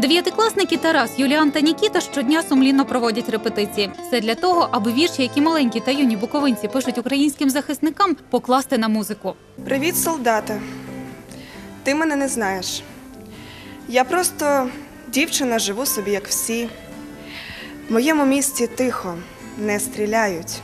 Дев'ятикласники Тарас, Юліан та Нікіта щодня сумлінно проводять репетиції. Все для того, аби вірші, які маленькі та юні буковинці пишуть українським захисникам, покласти на музику. Привіт, солдати. Ти мене не знаєш. Я просто дівчина живу собі, як всі. В моєму місті тихо, не стріляють.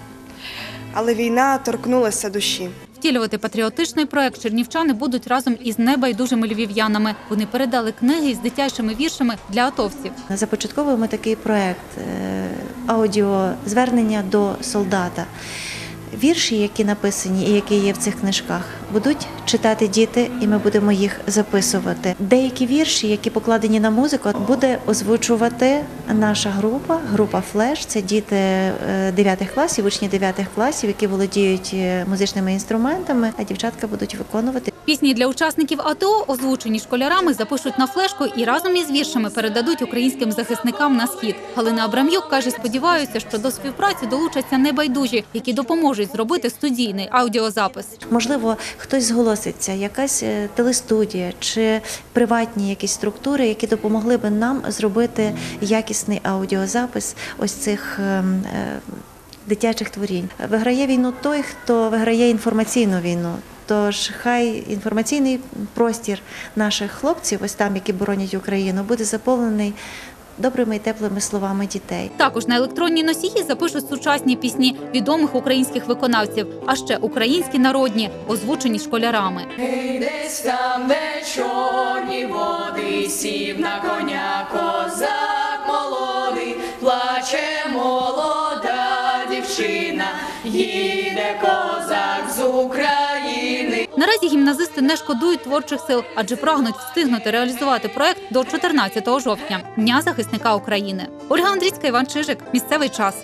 Але війна торкнулася душі. Втілювати патріотичний проект чернівчани будуть разом із небайдужими львів'янами. Вони передали книги з дитячими віршами для атовців. Започатковуємо такий проект е, аудіо звернення до солдата. Вірші, які написані і які є в цих книжках, будуть читати діти, і ми будемо їх записувати. Деякі вірші, які покладені на музику, буде озвучувати наша група, група Флеш. Це діти 9 класів, учні 9 класів, які володіють е, музичними інструментами, а дівчатка будуть виконувати. Пісні для учасників АТО, озвучені школярами, запишуть на флешку і разом із віршами передадуть українським захисникам на схід. Галина Абрам'юк каже, сподіваються, що до співпраці долучаться небайдужі, які допоможуть зробити студійний аудіозапис. Можливо, хтось зголоситься, якась е, телестудія чи приватні якісь структури, які допомогли би нам зробити якісний аудіозапис ось цих ем, е, дитячих творінь. Виграє війну той, хто виграє інформаційну війну. Тож хай інформаційний простір наших хлопців, ось там, які боронять Україну, буде заповнений добрими і теплими словами дітей. Також на електронні носії запишуть сучасні пісні відомих українських виконавців, а ще українські народні, озвучені школярами. Десь там, де чорні води, сів на коня козак молодий, плаче молода дівчина, їде козак. Наразі гімназисти не шкодують творчих сил, адже прагнуть встигнути реалізувати проект до 14 жовтня, Дня захисника України. Ольга Андрійська, Іван Чижик. Місцевий час.